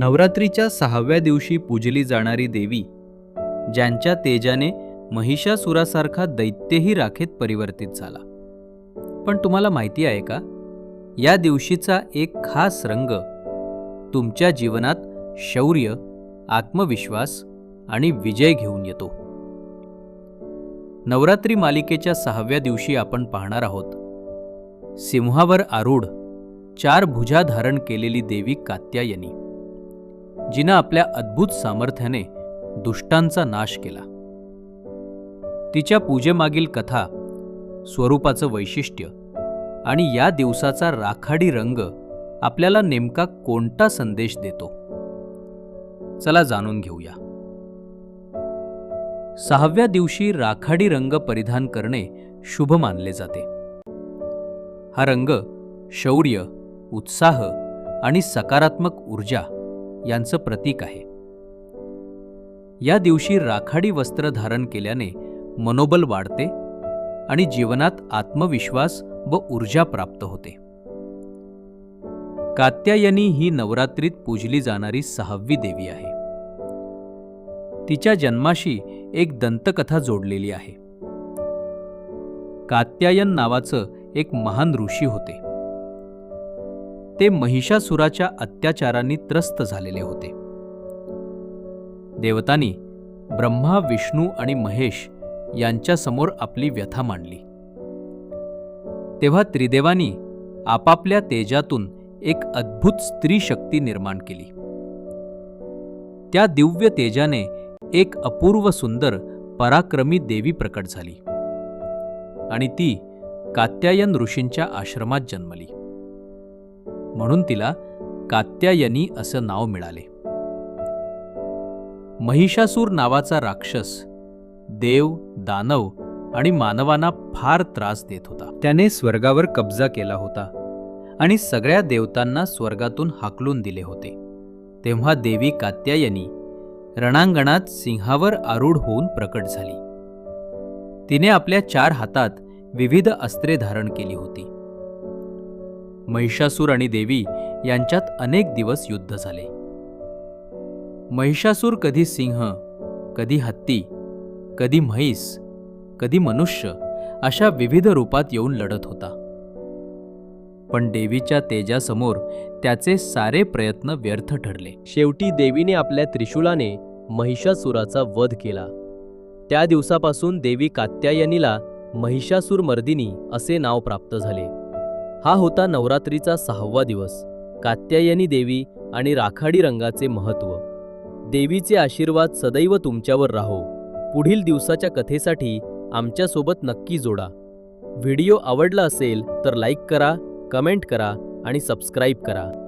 नवरात्रीच्या सहाव्या दिवशी पूजली जाणारी देवी ज्यांच्या तेजाने महिषासुरासारखा दैत्यही राखेत परिवर्तित झाला. पण तुम्हाला माहिती आहे का? या दिवशीचा एक खास रंग तुमच्या जीवनात शौर्य आत्मविश्वास आणि विजय घेऊन येतो. नवरात्री मालिकेच्या सहाव्या दिवशी आपण पाहणार आहोत. सिंहावर आरूढ चार भुजा धारण केलेली देवी कात्यायनी. जिनं आपल्या अद्भुत सामर्थ्याने दुष्टांचा नाश केला. तिच्या पूजेमागील कथा स्वरूपाचं वैशिष्ट्य आणि या दिवसाचा राखाडी रंग आपल्याला नेमका कोणता संदेश देतो? चला जाणून घेऊया. सहाव्या दिवशी राखाडी रंग परिधान करणे शुभ मानले जाते. हा रंग शौर्य उत्साह आणि सकारात्मक ऊर्जा यांचं प्रतीक आहे. या दिवशी राखाडी वस्त्र धारण केल्याने मनोबल वाढते आणि जीवनात आत्मविश्वास व ऊर्जा प्राप्त होते. कात्यायनी ही नवरात्रीत पूजली जाणारी सहावी देवी आहे. तिच्या जन्माशी एक दंतकथा जोडलेली आहे. कात्यायन नावाचं एक महान ऋषी होते. ते महिषासुराच्या अत्याचारांनी त्रस्त झालेले होते. देवतांनी ब्रह्मा विष्णू आणि महेश यांच्यासमोर आपली व्यथा मांडली. तेव्हा त्रिदेवांनी आपापल्या तेजातून एक अद्भुत स्त्री शक्ती निर्माण केली. त्या दिव्य तेजाने एक अपूर्व सुंदर पराक्रमी देवी प्रकट झाली आणि ती कात्यायन ऋषींच्या आश्रमात जन्मली. म्हणून तिला कात्यायनी असं नाव मिळाले. महिषासूर नावाचा राक्षस देव दानव आणि मानवांना फार त्रास देत होता. त्याने स्वर्गावर कब्जा केला होता आणि सगळ्या देवतांना स्वर्गातून हाकलून दिले होते. तेव्हा देवी कात्यायनी रणांगणात सिंहावर आरूढ होऊन प्रकट झाली. तिने आपल्या चार हातात विविध अस्त्रे धारण केली होती. महिषासूर आणि देवी यांच्यात अनेक दिवस युद्ध झाले. महिषासूर कधी सिंह कधी हत्ती कधी म्हैस कधी मनुष्य अशा विविध रूपात येऊन लढत होता. पण देवीच्या तेजासमोर त्याचे सारे प्रयत्न व्यर्थ ठरले. शेवटी देवीने आपल्या त्रिशूलाने महिषासुराचा वध केला. त्या दिवसापासून देवी कात्यायनीला महिषासूर मर्दिनी असे नाव प्राप्त झाले. हा होता नवरात्रीचा सहावा दिवस. कात्यायनी देवी आणि राखाडी रंगाचे महत्त्व. देवीचे आशीर्वाद सदैव तुमच्यावर राहो. पुढील दिवसाच्या कथेसाठी आमच्यासोबत नक्की जोडा. व्हिडिओ आवडला असेल तर लाईक करा कमेंट करा आणि सबस्क्राईब करा.